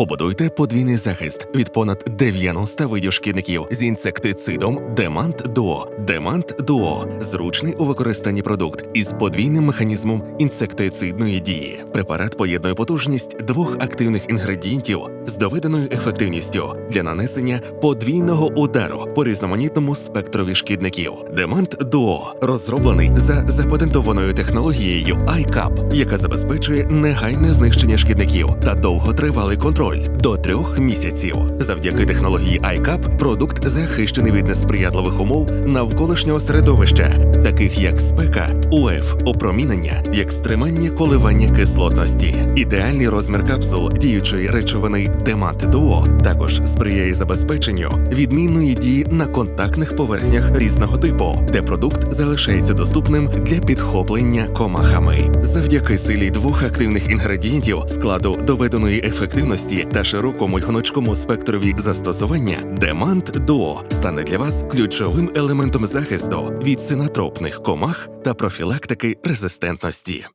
Побудуйте подвійний захист від понад 90 видів шкідників з інсектицидом Демант Дуо. Демант Дуо зручний у використанні продукт із подвійним механізмом інсектицидної дії. Препарат поєднує потужність двох активних інгредієнтів з доведеною ефективністю для нанесення подвійного удару по різноманітному спектрові шкідників. Демант Дуо розроблений за запатентованою технологією ICAP, яка забезпечує негайне знищення шкідників та довготривалий контроль до трьох місяців. Завдяки технології ICAP продукт захищений від несприятливих умов навколишнього середовища, таких як спека, УФ, опромінення, екстремальні коливання кислотності. Ідеальний розмір капсул діючої речовини Демант Дуо також сприяє забезпеченню відмінної дії на контактних поверхнях різного типу, де продукт залишається доступним для підхоплення комахами. Завдяки силі двох активних інгредієнтів, складу доведеної ефективності та широкому й гнучкому спектрові застосування, Демант Дуо стане для вас ключовим елементом захисту від синатропних комах та профілактики резистентності.